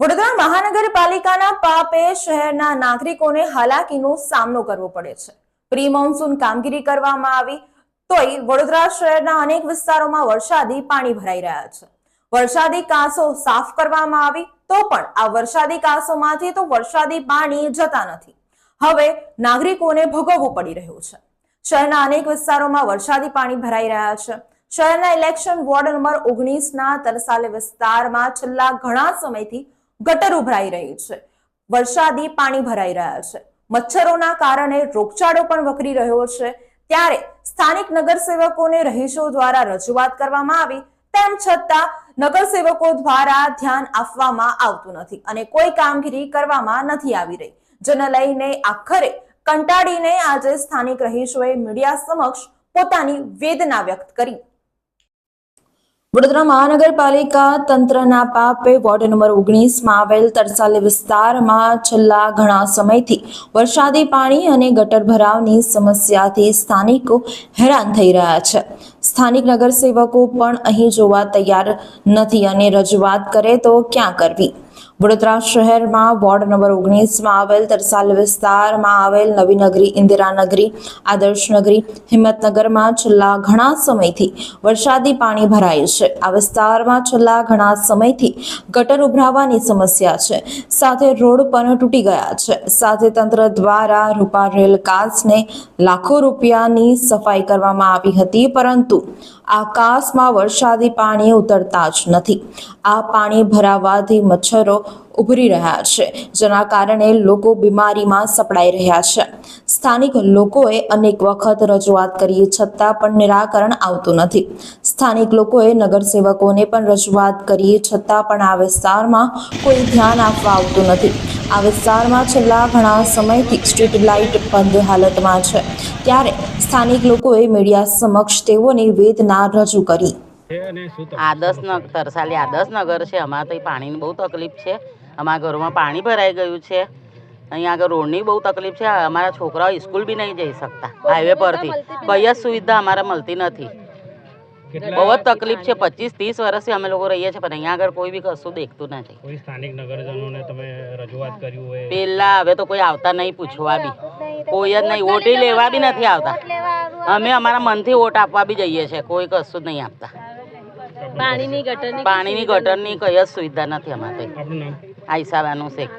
વડોદરા મહાનગરપાલિકાના પાપે શહેરના નાગરિકોને હાલાકીનો સામનો કરવો પડે છે. પ્રી મોન્સૂન કામગીરી કરવામાં આવી તોય વડોદરા શહેરના અનેક વિસ્તારોમાં વરસાદી પાણી ભરાઈ રહ્યા છે. વરસાદી કાંસો સાફ કરવામાં આવી તો પણ આ વરસાદી કાંસોમાંથી તો વરસાદી પાણી જતા નથી. હવે નાગરિકોને ભોગવવું પડી રહ્યું છે. શહેરના અનેક વિસ્તારોમાં વરસાદી પાણી ભરાઈ રહ્યા છે. શહેરના ઇલેક્શન વોર્ડ નંબર ઓગણીસના તરસાલે વિસ્તારમાં છેલ્લા ઘણા સમયથી ગટર ઉભરાઈ રહી છે. વરસાદી પાણી ભરાઈ રહ્યા છે. મચ્છરોના કારણે રોગચાળો પણ વકરી રહ્યો છે. ત્યારે સ્થાનિક નગરસેવકોને રહીશો દ્વારા રજૂઆત કરવામાં આવી તેમ છતાં નગરસેવકો દ્વારા ધ્યાન આપવામાં આવતું નથી અને કોઈ કામગીરી કરવામાં નથી આવી રહી. જેને લઈને આખરે કંટાળીને આજે સ્થાનિક રહીશોએ મીડિયા સમક્ષ પોતાની વેદના વ્યક્ત કરી. વડોદરા મહાનગરપાલિકા તંત્રના પાપે વોર્ડ નંબર ઓગણીસમાં આવેલ તરસાલી વિસ્તારમાં છેલ્લા ઘણા સમયથી વરસાદી પાણી અને ગટર ભરાવની સમસ્યાથી સ્થાનિકો હેરાન થઈ રહ્યા છે. સ્થાનિક નગરસેવકો પણ અહીં જોવા તૈયાર નથી અને રજૂઆત કરે તો ક્યાં કરવી? વડોદરા શહેરમાં વોર્ડ નંબર ઓગણીસમાં આવેલ તરસાલ વિસ્તારમાં આવેલ નવીનગરી ઇન્દિરાનગરી આદર્શનગરી હિંમતનગરમાં છેલ્લા ઘણા સમયથી વરસાદી પાણી ભરાય છે. આ વિસ્તારમાં છેલ્લા ઘણા સમયથી ગટર ઉભરાવાની સમસ્યા છે. સાથે રોડ પણ તૂટી ગયા છે. સાથે તંત્ર દ્વારા રૂપા રેલ કાચને લાખો રૂપિયાની સફાઈ કરવામાં આવી હતી, પરંતુ આકાશમાં વરસાદી પાણી ઉતરતા જ નથી. આ પાણી ભરાવાથી મચ્છરો ઉભરી રહ્યા છે, જેના કારણે લોકો બીમારીમાં સપડાઈ રહ્યા છે. સ્થાનિક લોકોએ અનેક વખત રજૂઆત કરી, છતાં પણ નિરાકરણ આવતું નથી. સ્થાનિક લોકોએ નગરસેવકોને પણ રજૂઆત કરી, છતાં પણ આ વિસ્તારમાં કોઈ ધ્યાન આપવા આવતું નથી. આ વિસ્તારમાં છેલ્લા ઘણા સમયથી સ્ટ્રીટ લાઇટ બંધ હાલતમાં છે. ત્યારે સ્થાનિક લોકોએ મીડિયા સમક્ષ તેઓની વેદના રજૂ કરી. આદર્શનગર તરસાલી આદર્શનગર છે. અમારે તો પાણીની બહુ તકલીફ છે. અમારા ઘરોમાં પાણી ભરાઈ ગયું છે. અહીંયા આગળ રોડની બહુ તકલીફ છે. અમારા છોકરાઓ સ્કૂલ બી નહીં જઈ શકતા હાઈવે પરથી. કઈ જ સુવિધા અમારે મળતી નથી. બહુ જ તકલીફ છે. પચીસ ત્રીસ વર્ષથી અમે લોકો રહીએ છીએ પણ અહીંયા આગળ કોઈ બી કશું દેખતું નથી. કોઈ સ્થાનિક નગરજનોને તમે રજૂઆત કર્યું હોય? પેલા હવે તો કોઈ આવતા નહીં પૂછવા બી. કોઈ જ નહીં ઓટી લેવા બી નથી આવતા. અમે અમારા મનથી ઓટ આપવા બી જઈએ છીએ કોઈ કશું જ નહીં આપતા. પાણીની ગટરની પાણીની ગટરની કઈ જ સુવિધા નથી અમારે. આઈસાવાનું શેખ.